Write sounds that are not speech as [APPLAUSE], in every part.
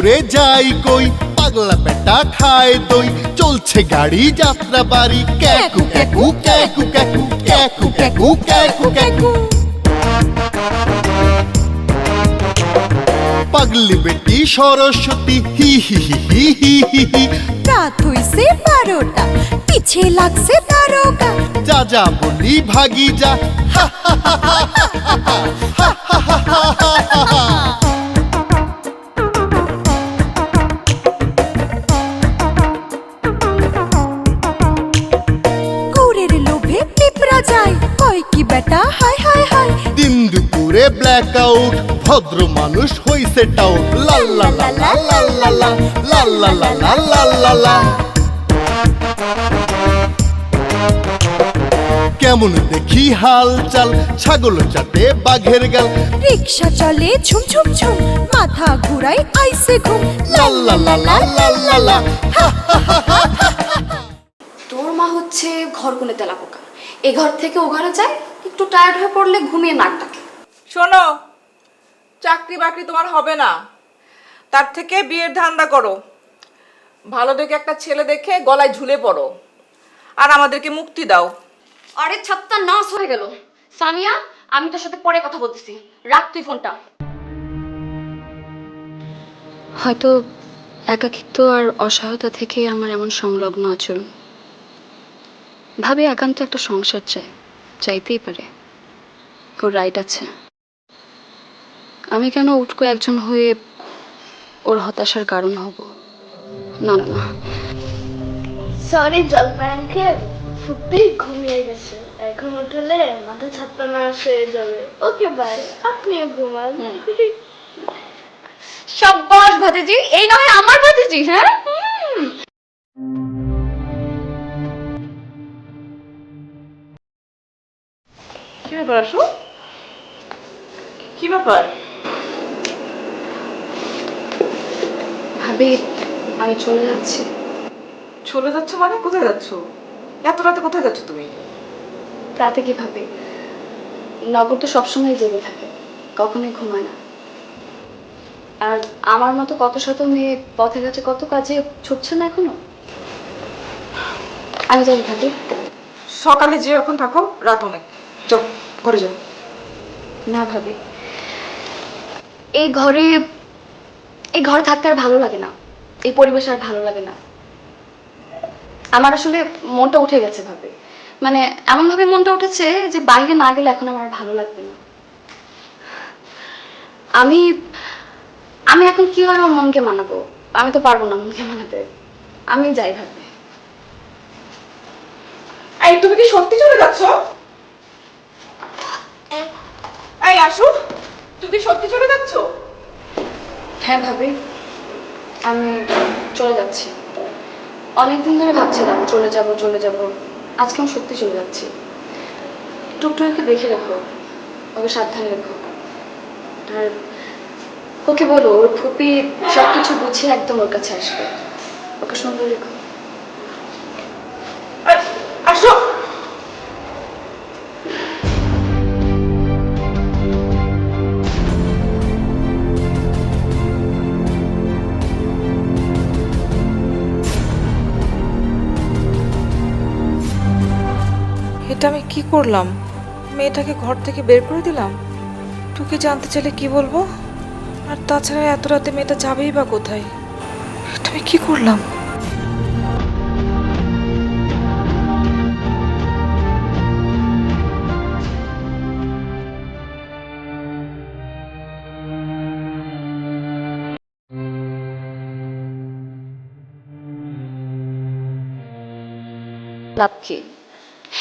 মোরে যাই কই পাগলা বেটা খায় দই চলছে গাড়ি যাত্রা বাড়ি ক্যাকু ক্যাকু ক্যাকু ক্যাকু ক্যাকু ক্যাকু ক্যাকু ক্যাকু পাগলি বেটি সরস্বতী হি হি হি হি হি হি হি রাত হইছে বারোটা পিছে লাগছে তারকা যা যা বলি ভাগি যা হা হা হা হা হা হা হা হা হা হা দুপুরে ব্ল্যাক আউট ভদ্র মানুষ হইছে টাউট লা লা লা লা লা লা লা লা লা লা লা লা লা লা কেমন দেখি হাল চাল ছাগল চাটে বাঘের গাল রিক্সা চলে ঝুম ঝুম ঝুম মাথা ঘুরাই আইসে ঘুম লা লা লা লা লা লা লা তোর মা হচ্ছে ঘর কোণে তেলা পোকা এ ঘর থেকে ও ঘরে যায় একটু টায়ার্ড হয়ে পড়লে ঘুমিয়ে নাক ডাকে শোনো চাকরি বাকরি তোমার হবে না। তার থেকে বিয়ের ধান্দা করো। ভালো দেখে একটা ছেলে দেখে গলায় ঝুলে পড়ো। আর আমাদেরকে মুক্তি দাও। আরে ছাত্তা নাশ হয়ে গেল। সামিয়া আমি তোর সাথে পরে কথা বলতেছি। রাখ তুই ফোনটা। হয়তো একাকিত্ব আর অসহায়তা থেকেই আমার এমন সংলগ্ন আচরণ। ভাবে একান্ত একটা সংসার চাই চাইতেই পারে। ওর রাইট আছে। আমি কেন উটকো একজন হয়ে ওর হতাশার কারণ হব? না না। না সরি জলপাই আঙ্কেল ফুপি ঘুমিয়ে গেছে। এখন উঠলে মাথা ছাত্র না হয়ে যাবে। ওকে বাই আপনিও ঘুমান। সাব্বাস ভাতিজি এই নয় আমার ভাতিজি হ্যাঁ? কি ব্যাপার আসো কি ব্যাপার? ভাবি আমি চলে যাচ্ছি। চলে যাচ্ছ মানে? কোথায় যাচ্ছ? এত রাতে কোথায় যাচ্ছ তুমি? রাতে কি ভাবি নগর তো সবসময় জেগে থাকে। কখনোই ঘুমায় না। আর আমার মতো কত শত মেয়ে পথে গেছে কত কাজে ছুটছে না এখনও? আমি যাই ভাবি সকালে যে এখন থাকো রাত অনেক। যাও ঘরে যাও। না ভাবি। এই ঘরে এই ঘরে থাকতে আর ভালো লাগে না। এই পরিবেশ আর ভালো লাগে না। আমার আসলে মনটা উঠে গেছে ভাবে। মানে এমন ভাবে মনটা উঠেছে যে বাইরে না গেলে এখন আমার ভালো লাগবে না। আমি আমি এখন কীভাবে আমার মনকে মানাবো? আমি তো পারব না মনকে মানাতে। আমি যাই ভাবে। এই তুমি কি সত্যি চলে যাচ্ছ? এই আসু তুমি কি সত্যি চলে যাচ্ছ? হ্যাঁ ভাবি, আমি চলে যাচ্ছি। অনেকদিন ধরে ভাবছিলাম চলে যাব চলে যাব। আজকে আমি সত্যি চলে যাচ্ছি। টুকটুকে দেখে রাখো, ওকে সাবধানে রেখো। আর ওকে বলো, ওর ফুপি সব কিছু বুঝিয়ে একদম ওর কাছে আসবে। ওকে সুন্দর রেখো। কি করলাম? মেয়েটাকে ঘর থেকে বের করে দিলাম? তোকে জানতে চাইলে কি বলব? আর তাছাড়া এত রাতে মেয়েটা যাবেই বা কোথায়? আমি কি করলাম? লাভ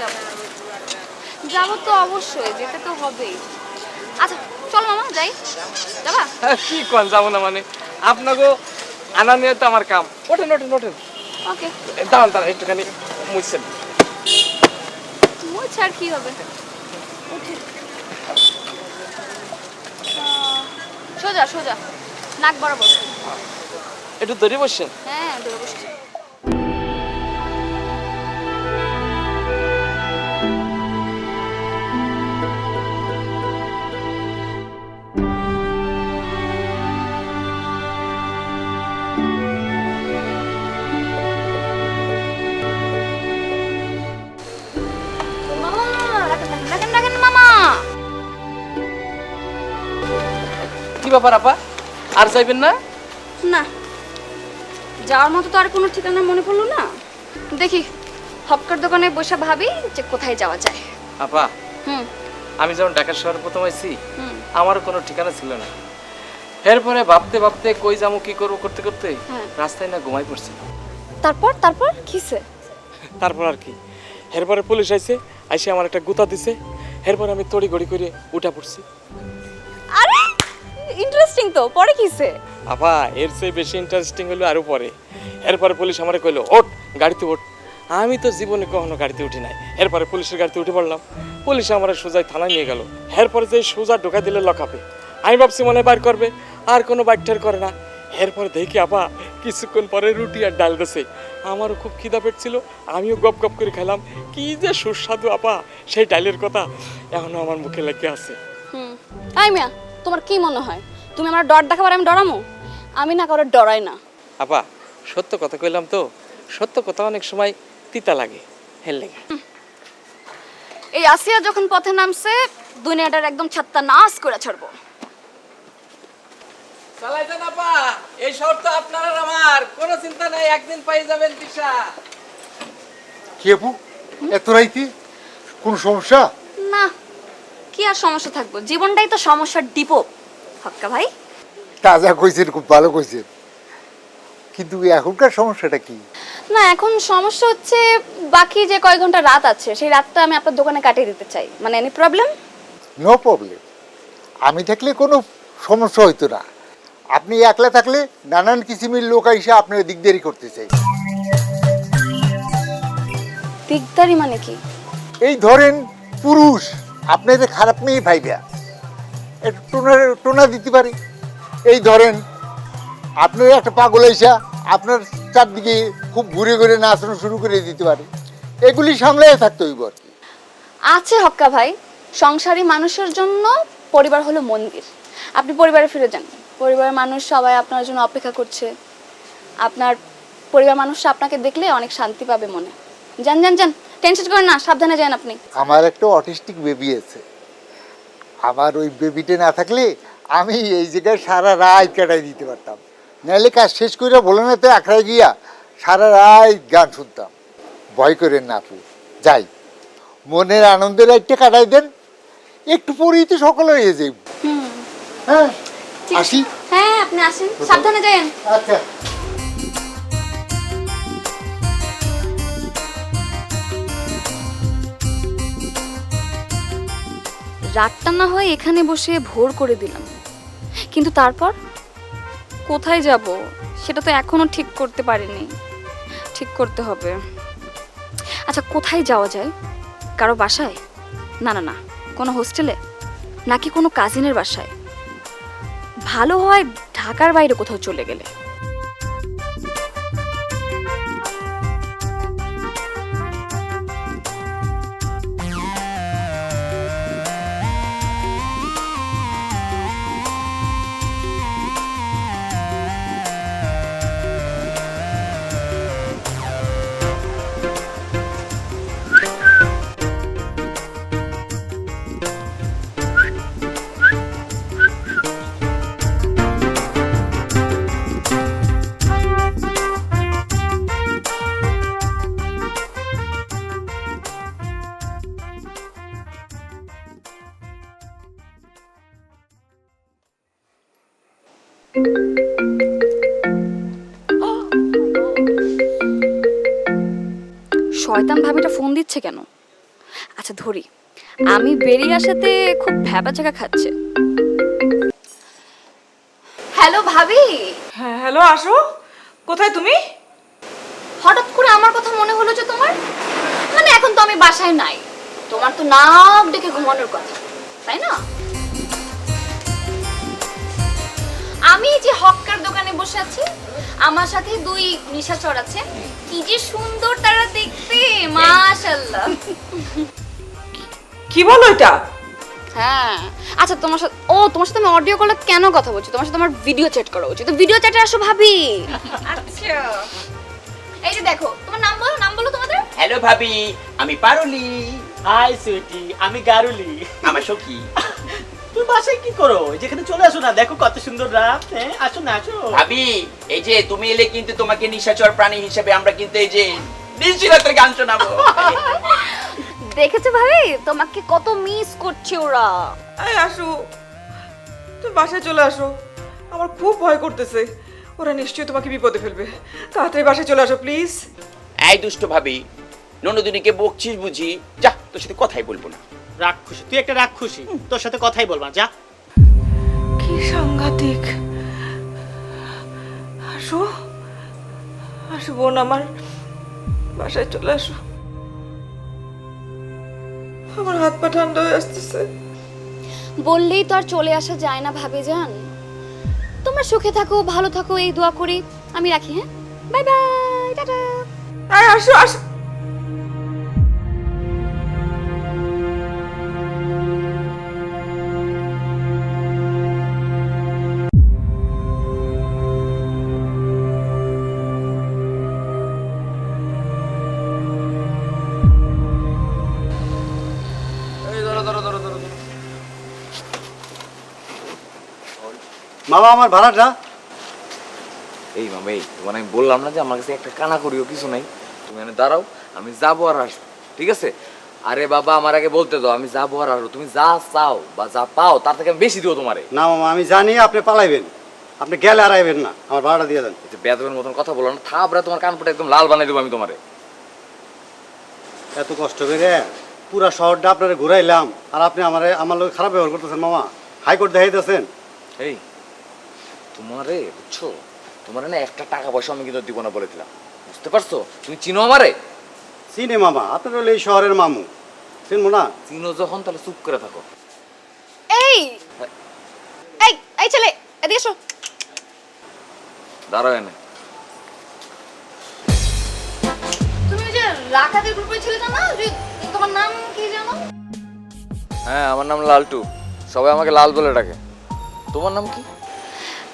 যাব যাব তো অবশ্যই যেতে তো হবেই। আচ্ছা চল মামা যাই। যাবা? হ্যাঁ, কি কন যাব না মানে? আপনাকে আনা নিয়ে তো আমার কাম। ওঠেন ওঠেন ওঠেন। ওকে। দাঁড়ান দাঁড়ান একটুখানি মুছছেন। মই ছাড় কি হবে? উঠে সোজা সোজা। নাক বরাবর। একটু ধরে বসছেন? হ্যাঁ ধরে বসছি। ব্যাপার আপা? আর যাইবেন না? না। যাওয়ার মতো তো আর কোনো ঠিকানা মনে পড়ল না। দেখি হপকার দোকানে বসে ভাবি যে কোথায় যাওয়া যায়। আপা হুম। আমি যখন ঢাকা শহরে প্রথম আইছি হুম। আমারও কোনো ঠিকানা ছিল না। এরপরে ভাবতে ভাবতে কই যাব কি করব করতে করতে হ্যাঁ। রাস্তায় না ঘুমাই পড়ছি। তারপর তারপর কিসে তারপর আর কি। এরপরে পুলিশ আইছে আইসে আমার একটা গুতা দিছে। এরপর আমি তড়ি গড়ি করে উঠা পড়ছি। ইন্টারেস্টিং তো পরে কিসে? আপা এর চেয়ে বেশি ইন্টারেস্টিং হলো আরও পরে। এরপরে পুলিশ আমারে কইলো ওঠ গাড়িতে ওঠ। আমি তো জীবনে কখনো গাড়িতে উঠি নাই। এরপরে পুলিশের গাড়িতে উঠে পড়লাম। পুলিশ আমার সোজাই থানায় নিয়ে গেল। এরপরে যে সোজা ঢোকা দিলে লকাপে আমি ভাবছি মনে বাইর করবে আর কোনো বাইক ঠের করে না। এরপর দেখি আপা কিছুক্ষণ পরে রুটি আর ডাল দেছে। আমারও খুব খিদা পেট ছিল আমিও গপ গপ করে খেলাম। কি যে সুস্বাদু আপা সেই ডালের কথা এখনও আমার মুখে লেগে আছে। হুম আই মিয়া। তোমার কি মনে হয়? তুমি আমার ডর দেখাবার আমি ডরামো? আমি না কারোর ডরাই না। আপা সত্য কথা কইলাম তো। সত্য কথা অনেক সময় তিতা লাগে হেল লেগে। এই আসিয়া যখন পথে নামছে দুনিয়াটার একদম ছাত্তা নাশ করে ছাড়বো। চালাইতেন আপা এই শহর তো আপনার আর আমার। কোনো চিন্তা নাই একদিন পাই যাবেন দিশা কি আপু? এত রাইতে? কোন সমস্যা? না কি আর সমস্যা থাকব? জীবনটাই তো সমস্যার ডিপো। হক্কা ভাই। তাজা কইছেন খুব ভালো কইছেন। কিন্তু এখনকার সমস্যাটা কি? না এখন সমস্যা হচ্ছে বাকি যে কয় ঘণ্টা রাত আছে সেই রাতটা আমি আপনার দোকানে কাটিয়ে দিতে চাই। মানে এনি প্রবলেম নো প্রবলেম আমি থাকলে কোনো সমস্যা হইতো না। আপনি একলা থাকলে নানান কিসিমের লোক এসে আপনার দিকদারি করতে চাই। দিকদারি মানে কি? এই ধরেন পুরুষ। আপনাদের খারাপ মেয়ে ভাইবা একটু টোনা টোনা দিতে পারি। এই ধরেন আপনার একটা পাগল এসা আপনার চারদিকে খুব ঘুরে ঘুরে নাচানো শুরু করে দিতে পারে। এগুলি সামলাই থাকতে হইব আর আছে হক্কা ভাই, সংসারী মানুষের জন্য পরিবার হলো মন্দির। আপনি পরিবারে ফিরে যান। পরিবারের মানুষ সবাই আপনার জন্য অপেক্ষা করছে। আপনার পরিবার মানুষ আপনাকে দেখলে অনেক শান্তি পাবে মনে। যান যান যান। টেনশন করেন না সাবধানে যান আপনি। আমার একটা অটিস্টিক বেবি আছে। আমার ওই বেবিটা না থাকলে আমি এই জায়গায় সারা রাত কাটাই দিতে পারতাম। নাহলে কাজ শেষ করে বলে না তো আখড়ায় গিয়া সারা রাত গান শুনতাম। ভয় করেন না আপু যাই মনের আনন্দের একটা কাটাই দেন। একটু পরেই তো সকাল হয়ে যাই হ্যাঁ আসি? হ্যাঁ আপনি আসেন। সাবধানে যান আচ্ছা। রাতটা না হয় এখানে বসে ভোর করে দিলাম। কিন্তু তারপর? কোথায় যাব? সেটা তো এখনও ঠিক করতে পারিনি। ঠিক করতে হবে। আচ্ছা কোথায় যাওয়া যায়? কারও বাসায়? না না না। কোনো হোস্টেলে? নাকি কোনো কাজিনের বাসায়? ভালো হয় ঢাকার বাইরে কোথাও চলে গেলে। বেরিয়ে আসাতে খুব ভ্যাবা চাকা খাচ্ছে। ভাবি। হ্যাঁ হ্যালো আসো কোথায় তুমি? হঠাৎ করে আমার কথা মনে হলো যে তোমার? মানে এখন তো আমি বাসায় নাই। তোমার তো নাক ডেকে ঘুমানোর কথা তাই না? আমি এই যে হক্কার দোকানে বসে আছি আমার সাথে দুই নিশাচর আছে। কি যে সুন্দর তারা দেখতে মাশাল্লাহ [LAUGHS] কি বলো এটা? হ্যাঁ। আচ্ছা তোমার সাথে ও তোমার সাথে আমি অডিও কলে কেন কথা বলছি? তোমার সাথে আমার ভিডিও চ্যাট করা উচিত। তো ভিডিও চ্যাটে আসো ভাবি। আচ্ছা। এই যে দেখো তোমার নাম বলো নাম বলো তোমাদের। হ্যালো ভাবি। আমি পারুলি। হাই সুইটি আমি গারুলি। আমার সখী। তুই বাসায় কি করো? যেখানে চলে আসো না দেখো কত সুন্দর রাত হ্যাঁ? আসো না আসো। ভাবি এই যে তুমি এলে কিন্তু তোমাকে নিশাচর প্রাণী হিসেবে আমরা কিন্তু এই যে নিশিরাতের গান শোনাবো। [LAUGHS] দেখেছ ভাবি তোমাকে কত মিস করছে ওরা। এই আসো। তুমি বাসায় চলে আসো। আমার খুব ভয় করতেছে। ওরা নিশ্চয়ই তোমাকে বিপদে ফেলবে। তাড়াতাড়ি বাসায় চলে আসো প্লিজ এই দুষ্ট ভাবি ননদিনীকে বকছিস বুঝি। যা তোর সাথে কথাই বলব না। রাক্ষসী তুই একটা রাক্ষসী। তোর সাথে কথাই বলব না যা। কি সাংঘাতিক। আসো। আসো বোন আমার। বাসায় চলে আসো। আমার হাত পা ঠান্ডা হয়ে আসতেছে। বললেই তো আর চলে আসা যায় না ভাবে যান তোমরা সুখে থাকো ভালো থাকো এই দোয়া করি। আমি রাখি হ্যাঁ? Bye bye tata. আয় আসো আসো। মামা আমার ভাড়াটা? এই মামা এই তোমার আমি বললাম না যে আমার কাছে একটা কানা করিও কিছু নাই। তুমি এখানে দাঁড়াও আমি যাব আর আসব ঠিক আছে? আরে বাবা আমার আগে বলতে দাও আমি যাব আর আসব তুমি যা চাও বা যা পাও তার থেকে আমি বেশি দিও তোমারে। না মামা আমি জানি আপনি পালাইবেন আপনি গেলে আর আইবেন না আমার ভাড়াটা দিয়ে দেন। এই যে বেদবের মতন কথা বলো না থাপড়ে তোমার কান একদম লাল বানাই দেবো আমি তোমারে। এত কষ্ট করে পুরা শহরটা আপনারা ঘুরাইলাম আর আপনি আমার আমার লোক খারাপ ব্যবহার করতেছেন মামা হাইকোর্ট দেখাইতেছেন। এই তোমারে বুঝছ? তোমার না একটা টাকা পয়সা আমি কিন্তু দিব না বলে দিলাম। বুঝতে পারছ? তুমি চিনো আমারে? চিনে মামা আপনার হলো এই শহরের মামু। চিনবো না? চিনো যখন তাহলে চুপ করে থাকো। এই! এই এই ছেলে এদিকে এসো। দাঁড়াও এনে। তুমি যে গ্রুপের ছেলেটা না যে তোমার নাম কি জানো? হ্যাঁ আমার নাম লালটু। সবাই আমাকে লাল বলে ডাকে। তোমার নাম কি?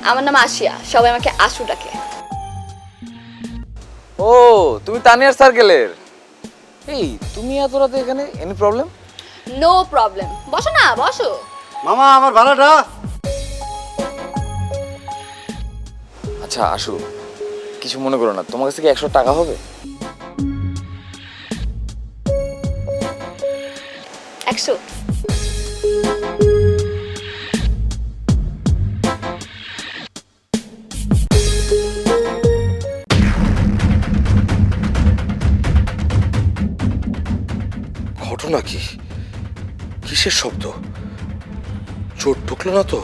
আমার নাম আশিয়া সবাই আমাকে আশু ডাকে। ও তুমি তানিয়ার সার্কেলের? এই তুমি এত রাতে এখানে? এনি প্রবলেম নো প্রবলেম বসো না বসো। মামা আমার ভাড়াটা? আচ্ছা আশু কিছু মনে করো না তোমার কাছে কি একশো টাকা হবে? একশো। ঘটনা কি কিসের শব্দ? চোট ঢুকলো না তো?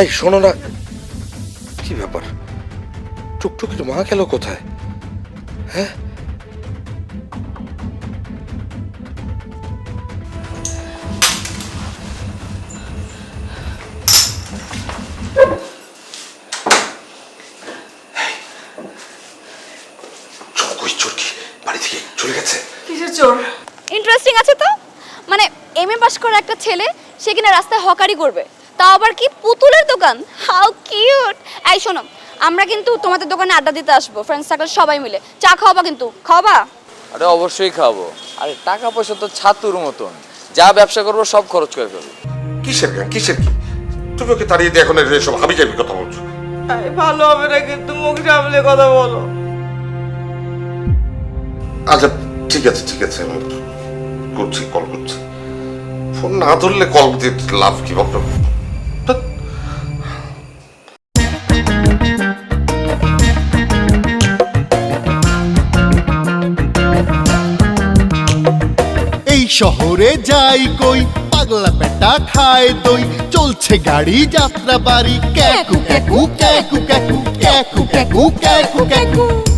এই, শোনো না। কি ব্যাপার? টুকটুকির মা গেল কোথায়? হ্যাঁ? চলে গেছে? চোর ইন্টারেস্টিং আছে তো মানে করা একটা ছেলে সে কিনা রাস্তায় হকারি করবে। তাও আবার কি পুতুলের দোকান? How cute! এই শোনো আমরা কিন্তু তোমাদের দোকানে আড্ডা দিতে আসব ফ্রেন্ডস সার্কেল সবাই মিলে। চা খাওয়াবা কিন্তু খাওয়াবা? আরে অবশ্যই খাব আরে টাকা পয়সা তো ছাতুর মতন। যা ব্যবসা করব সব খরচ করে ফেলব। কিসের গান কিসের কি? তুমি ওকে তাড়িয়ে দিয়ে এখন এসব হাবি যাবি কথা বলছো। ভালো হবে না কিন্তু মুখ সামলে কথা বলো। আচ্ছা ঠিক আছে ঠিক আছে আমি করছি কল করছি। ফোন না ধরলে কল দিয়ে লাভ কি বাপটা এই শহরে যাই কই, পাগলা বেটা খায় দই। চলছে গাড়ি যাত্রা বাড়ি ক্যাকু ক্যাকু ক্যাকু ক্যাকু ক্যাকু ক্যাকু ক্যাকু ক্যাকু।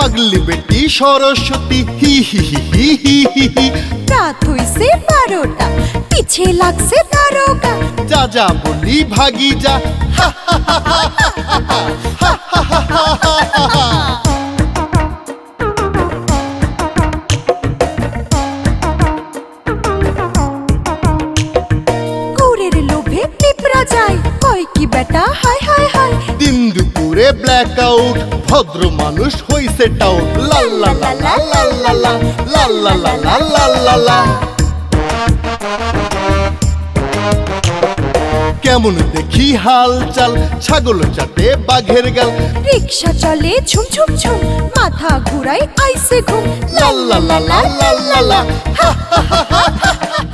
পাগলি বেটি সরস্বতী হি হি হি হি হি হি হি রাত হইছে বারোটা পিছে লাগছে দারোগা যা যা বলি ভাগি যা হা হা হা হা হা হা বেটা ব্ল্যাক আউট ভদ্র মানুষ হইছে টাউট লা লা লা লা লা লা লা লা লা লা লা লা লা লা কেমন দেখি হাল চাল ছাগল চাটে বাঘের গাল রিক্সা চলে ঝুম ঝুম ঝুম মাথা ঘুরাই আইসে ঘুম লা লা লা লা লা লা লা হা হা হা হা